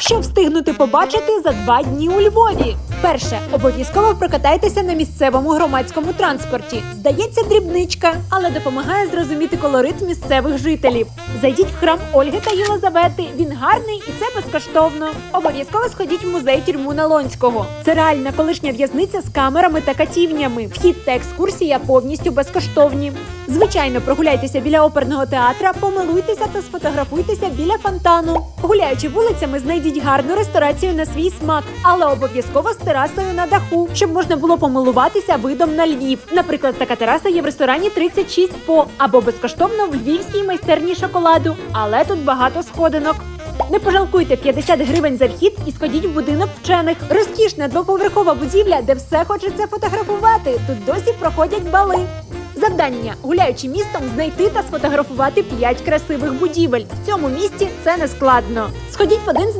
Що встигнути побачити за два дні у Львові? Перше, обов'язково прокатайтеся на місцевому громадському транспорті. Здається, дрібничка, але допомагає зрозуміти колорит місцевих жителів. Зайдіть в храм Ольги та Єлизавети. Він гарний і це безкоштовно. Обов'язково сходіть в музей тюрму Налонського. Це реальна колишня в'язниця з камерами та катівнями. Вхід та екскурсія повністю безкоштовні. Звичайно, прогуляйтеся біля оперного театра, помилуйтеся та сфотографуйтеся біля фонтану. Гуляючи вулицями, знайдіть гарну ресторацію на свій смак, але обов'язково з терасою на даху, щоб можна було помилуватися видом на Львів. Наприклад, така тераса є в ресторані 36 по або безкоштовно в львівській майстерні шоколаду, але тут багато сходинок. Не пожалкуйте 50 гривень за вхід і сходіть в будинок вчених. Розкішна двоповерхова будівля, де все хочеться фотографувати. Тут досі проходять бали. Завдання гуляючи містом, знайти та сфотографувати 5 красивих будівель. В цьому місті це не складно. Сходіть в один з